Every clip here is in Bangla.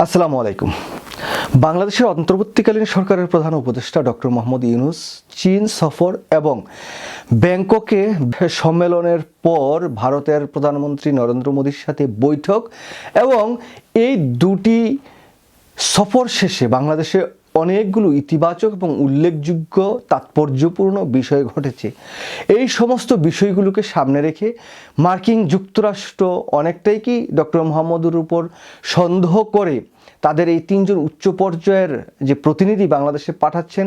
আসসালামু আলাইকুম। বাংলাদেশের অন্তর্বর্তীকালীন সরকারের প্রধান উপদেষ্টা ডক্টর মোহাম্মদ ইউনুস চীন সফর এবং ব্যাংককে সম্মেলনের পর ভারতের প্রধানমন্ত্রী নরেন্দ্র মোদীর সাথে বৈঠক এবং এই দুটি সফর শেষে বাংলাদেশে অনেকগুলো ইতিবাচক এবং উল্লেখযোগ্য, তাৎপর্যপূর্ণ বিষয় ঘটেছে। এই সমস্ত বিষয়গুলোকে সামনে রেখে মার্কিন যুক্তরাষ্ট্র অনেকটাই কি ডক্টর মোহাম্মদুর উপর সন্দেহ করে তাদের এই তিনজন উচ্চ পর্যায়ের যে প্রতিনিধি বাংলাদেশে পাঠাচ্ছেন,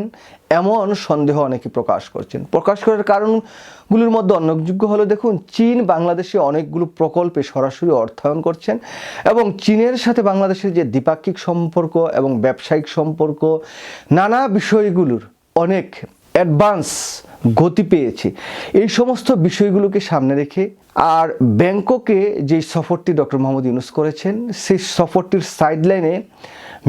এমন সন্দেহ অনেকে প্রকাশ করছেন। প্রকাশ করার কারণগুলোর মধ্যে উল্লেখযোগ্য হলো, দেখুন, চীন বাংলাদেশে অনেকগুলো প্রকল্পে সরাসরি অর্থায়ন করছেন এবং চীনের সাথে বাংলাদেশের যে দ্বিপাক্ষিক সম্পর্ক এবং ব্যবসায়িক সম্পর্ক, নানা বিষয়গুলোর অনেক অ্যাডভান্স গতি পেয়েছে। এই সমস্ত বিষয়গুলোকে সামনে রেখে আর ব্যাংককে যে সফরটি ডক্টর মোহাম্মদ ইউনুস করেছেন, সেই সফরটির সাইডলাইনে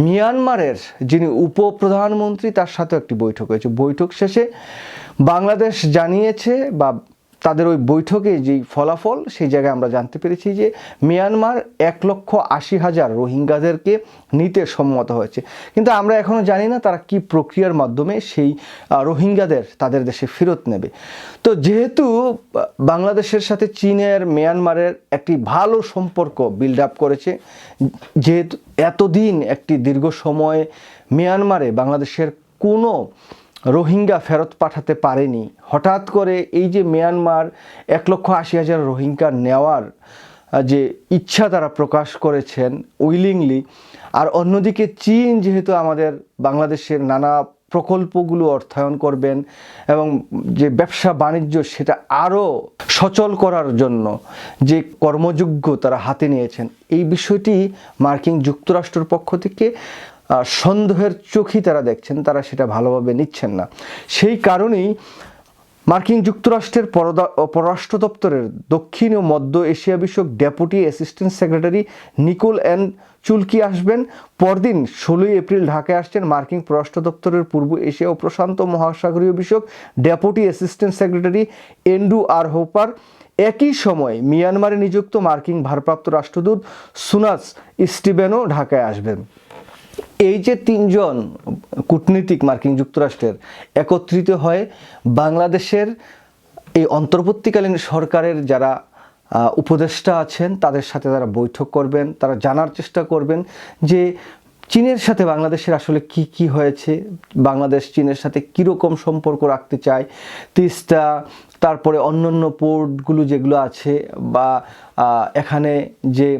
মিয়ানমারের যিনি উপপ্রধানমন্ত্রী, তার সাথে একটি বৈঠক হয়েছে। বৈঠক শেষে বাংলাদেশ জানিয়েছে বা তাদের ওই বৈঠকে যেই ফলাফল, সেই জায়গায় আমরা জানতে পেরেছি যে মিয়ানমার এক লক্ষ আশি হাজার রোহিঙ্গাদেরকে নিতে সম্মত হয়েছে। কিন্তু আমরা এখনও জানি না তারা কি প্রক্রিয়ার মাধ্যমে সেই রোহিঙ্গাদের তাদের দেশে ফেরত নেবে। তো যেহেতু বাংলাদেশের সাথে চীনের, মিয়ানমারের একটি ভালো সম্পর্ক বিল্ড আপ করেছে, যেহেতু এতদিন একটি দীর্ঘ সময় মিয়ানমারে বাংলাদেশের কোনো রোহিঙ্গা ফেরত পাঠাতে পারেনি। হঠাৎ করে এই যে মিয়ানমার এক লক্ষ আশি হাজার রোহিঙ্গা নেওয়ার যে ইচ্ছা তারা প্রকাশ করেছেন উইলিংলি, আর অন্যদিকে চীন যেহেতু আমাদের বাংলাদেশের নানা প্রকল্পগুলো অর্থায়ন করবেন এবং যে ব্যবসা বাণিজ্য সেটা আরও সচল করার জন্য যে কর্মযোগ্য তারা হাতে নিয়েছেন, এই বিষয়টি মার্কিন যুক্তরাষ্ট্রের পক্ষ থেকে সন্দেহের চোখই তারা দেখছেন, তারা সেটা ভালোভাবে নিচ্ছেন না। সেই কারণেই মার্কিন যুক্তরাষ্ট্রের পররাষ্ট্র দপ্তরের দক্ষিণ ও মধ্য এশিয়া বিষয়ক ডেপুটি অ্যাসিস্ট্যান্ট সেক্রেটারি নিকোল অ্যান্ড চুলকি আসবেন। পরদিন ষোলোই এপ্রিল ঢাকায় আসছেন মার্কিন পররাষ্ট্র দপ্তরের পূর্ব এশিয়া ও প্রশান্ত মহাসাগরীয় বিষয়ক ডেপুটি অ্যাসিস্ট্যান্ট সেক্রেটারি এন্ডু আর হোপার। একই সময় মিয়ানমারে নিযুক্ত মার্কিন ভারপ্রাপ্ত রাষ্ট্রদূত সুনাস স্টিভেনও ঢাকায় আসবেন। এই যে তিনজন কূটনীতিক মার্কিন যুক্তরাষ্ট্রের একত্রিত হয়ে বাংলাদেশের এই অন্তর্বর্তীকালীন সরকারের যারা উপদেষ্টা আছেন, তাদের সাথে তারা বৈঠক করবেন, তারা জানার চেষ্টা করবেন যে চীনের সাথে বাংলাদেশের আসলে কি কি হয়েছে, বাংলাদেশ চীনের সাথে কীরকম সম্পর্ক রাখতে চায়, তিস্তা, তারপরে অন্যান্য পোর্টগুলো যেগুলো আছে বা এখানে যে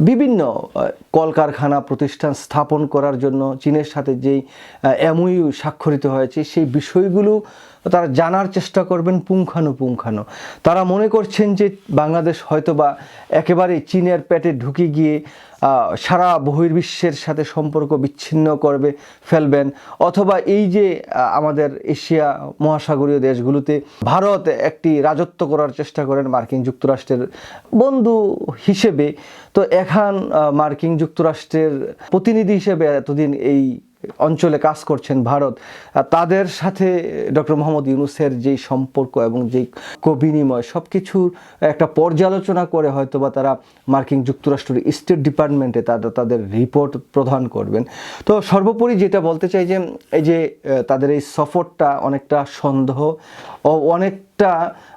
বিভিন্ন কলকারখানা প্রতিষ্ঠান স্থাপন করার জন্য চীনের সাথে যেই এমওইউ স্বাক্ষরিত হয়েছে সেই বিষয়গুলো তারা জানার চেষ্টা করবেন পুঙ্খানুপুঙ্খানু তারা মনে করছেন যে বাংলাদেশ হয়তোবা একেবারে চীনের পেটে ঢুকে গিয়ে সারা বহির্বিশ্বের সাথে সম্পর্ক বিচ্ছিন্ন করবে, ফেলবেন। অথবা এই যে আমাদের এশিয়া মহাসাগরীয় দেশগুলোতে ভারত একটি রাজত্ব করার চেষ্টা করেন মার্কিন যুক্তরাষ্ট্রের বন্ধু হিসেবে, তো এখন মার্কিন যুক্তরাষ্ট্রের প্রতিনিধি হিসেবে এতদিন এই অঞ্চলে কাজ করছেন ভারত তাদের সাথে ডক্টর মোহাম্মদ ইউনুসের যেই সম্পর্ক এবং যেই বিনিময় সব কিছুর একটা পর্যালোচনা করে হয়তো বা তারা মার্কিন যুক্তরাষ্ট্রের স্টেট ডিপার্টমেন্টে তারা তাদের রিপোর্ট প্রদান করবেন। তো সর্বোপরি যেটা বলতে চাই যে, এই যে তাদের এই সফরটা অনেকটা সন্দেহ ও অনেকটা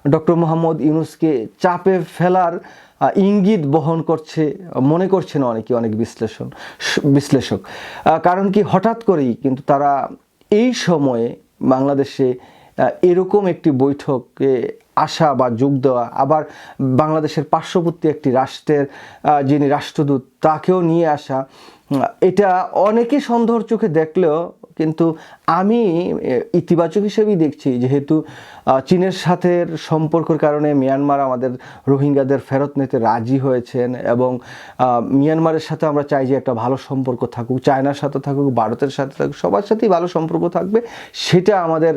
ডক্টর মোহাম্মদ ইউনুসকে চাপে ফেলার ইঙ্গিত বহন করছে, মনে করছেন অনেকে, অনেক বিশ্লেষণ বিশ্লেষক। কারণ কি হঠাৎ করেই কিন্তু তারা এই সময়ে বাংলাদেশে এরকম একটি বৈঠকে আসা বা যোগ দেওয়া, আবার বাংলাদেশের পার্শ্ববর্তী একটি রাষ্ট্রের যিনি রাষ্ট্রদূত, তাকেও নিয়ে আসা এটা অনেকে সন্দেহর চোখে দেখলেও কিন্তু আমি ইতিবাচক হিসেবেই দেখছি, যেহেতু চীনের সাথে সম্পর্কের কারণে মিয়ানমার আমাদের রোহিঙ্গাদের ফেরত নিতে রাজি হয়েছেন এবং মিয়ানমারের সাথে আমরা চাই যে একটা ভালো সম্পর্ক থাকুক, চায়নার সাথে থাকুক, ভারতের সাথে থাকুক, সবার সাথেই ভালো সম্পর্ক থাকবে, সেটা আমাদের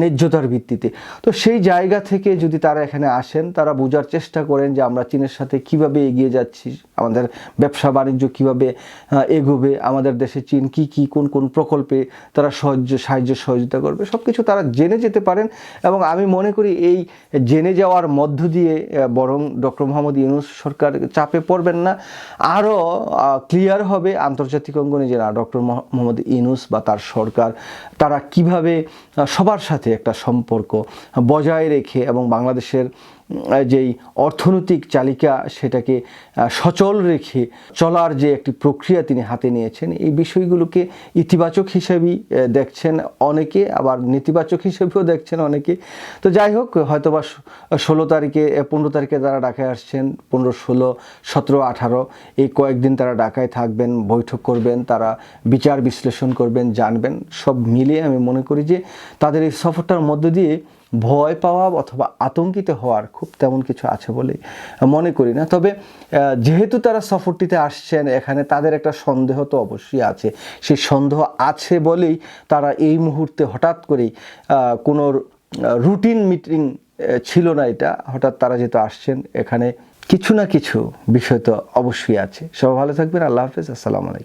ন্যায্যতার ভিত্তিতে। তো সেই জায়গা থেকে যদি তারা এখানে আসেন, তারা বোঝার চেষ্টা করেন যে আমরা চীনের সাথে কীভাবে এগিয়ে যাচ্ছি, আমাদের ব্যবসা বাণিজ্য কীভাবে এগোবে, আমাদের দেশে চীন কি কি, কোন কোন প্রকল্পে তারা সাহায্য সাহায্য সহযোগিতা করবে সব কিছু তারা জেনে যেতে পারেন এবং আমি মনে করি এই জেনে যাওয়ার মধ্য দিয়ে বরং ডক্টর মোহাম্মদ ইউনুস সরকার চাপে পড়বেন না। আরও ক্লিয়ার হবে আন্তর্জাতিক অঙ্গনে যে না, ডক্টর মোহাম্মদ ইউনুস বা তার সরকার, তারা কীভাবে সবার সাথে একটা সম্পর্ক বজায় রেখে এবং বাংলাদেশের যেই অর্থনৈতিক চালিকা সেটাকে সচল রেখে চলার যে একটি প্রক্রিয়া তিনি হাতে নিয়েছেন, এই বিষয়গুলোকে ইতিবাচক হিসেবেই দেখছেন অনেকে, আবার নেতিবাচক হিসেবেও দেখছেন অনেকে। তো যাই হোক, হয়তোবা ষোলো তারিখে পনেরো তারিখে তারা ঢাকায় আসছেন, পনেরো, ষোলো, সতেরো, আঠারো, এই কয়েকদিন তারা ঢাকায় থাকবেন, বৈঠক করবেন, তারা বিচার বিশ্লেষণ করবেন, জানবেন। সব মিলিয়ে আমি মনে করি যে তাদের এই সফরটার মধ্য দিয়ে ভয় পাওয়া অথবা আতঙ্কিত হওয়ার খুব তেমন কিছু আছে বলে মনে করি না। তবে যেহেতু তারা সফরটিতে আসছেন, এখানে তাদের একটা সন্দেহ তো অবশ্যই আছে। সেই সন্দেহ আছে বলেই তারা এই মুহূর্তে হঠাৎ করেই কোনো রুটিন মিটিং ছিল না এটা। হঠাৎ তারা যেহেতু আসছেন, এখানে কিছু না কিছু বিষয় তো অবশ্যই আছে। সবাই ভালো থাকবেন। আল্লাহ হাফেজ। আসসালামু আলাইকুম।